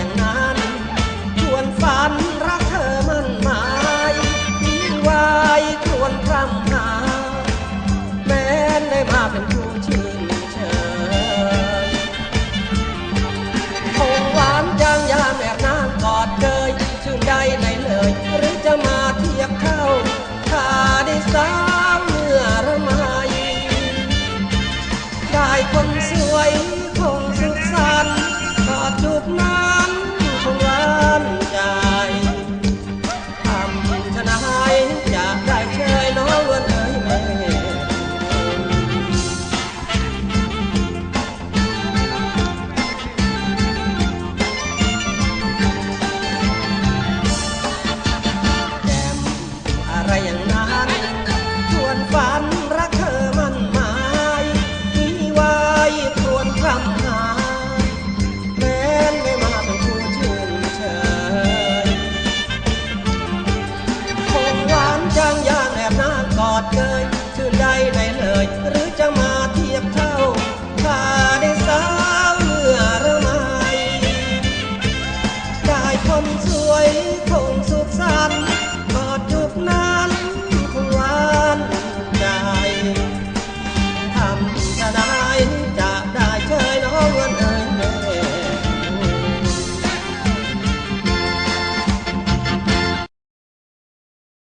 อย่างนั้น อย่างนั้นชวนฝันรักเธอมันหมายมีไว้ครวนคำหาแม้นไม่มาเป็นผู้ชื่นเชยคงหวานจางยางแอบนากอดเกยชื่นใดไหนเลย หรือจะมาเทียบเท่าถ้าได้สาวเมื่อระไมได้คนสวยคง